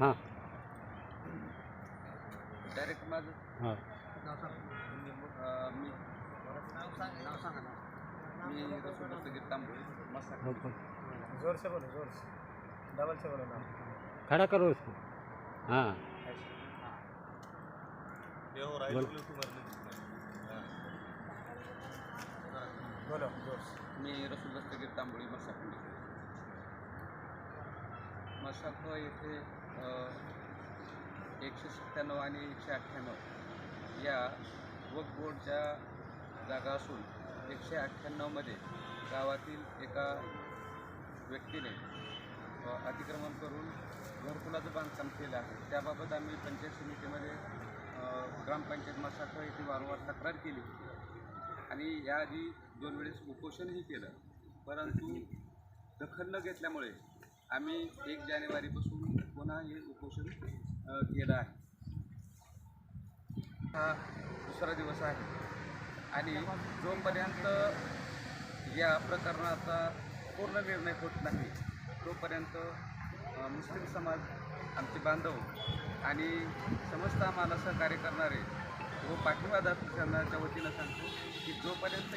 हां. डायरेक्ट माझं. हां. अं, मी मी रसूल दस्तगीर तांबोळी. मसा हो, हो. जोर से बोलो जोर से डबल से बोलो ना खड़ा करो उसको. हाँ. बोल. बोलो जोर से मी रसूल दस्तगीर तांबोळी मसाखंडी मसाख येथे एकशे सत्त्याण्णव आणि एकशे अठ्ठ्याण्णव या वक बोर्डच्या जागा असून एकशे अठ्ठ्याण्णवमध्ये गावातील एका व्यक्तीने अतिक्रमण करून घरकुलाचं बांधकाम केलं आहे. त्याबाबत आम्ही पंचायत समितीमध्ये ग्रामपंचायत मशाखा येथे वारंवार तक्रार केली होती. आणि याआधी दोन वेळेस उपोषणही केलं. परंतु दखल न घेतल्यामुळे आम्ही एक जानेवारीपासून पुन्हा हे उपोषण केलं आहे. हा दुसरा दिवस आहे. आणि जोपर्यंत या प्रकरणाचा पूर्ण निर्णय होत नाही तोपर्यंत मुस्लिम समाज आमचे बांधव आणि समस्त आम्हाला सहकार्य करणारे व पाठिंबा दाखवण्याच्या वतीनं सांगतो की जोपर्यंत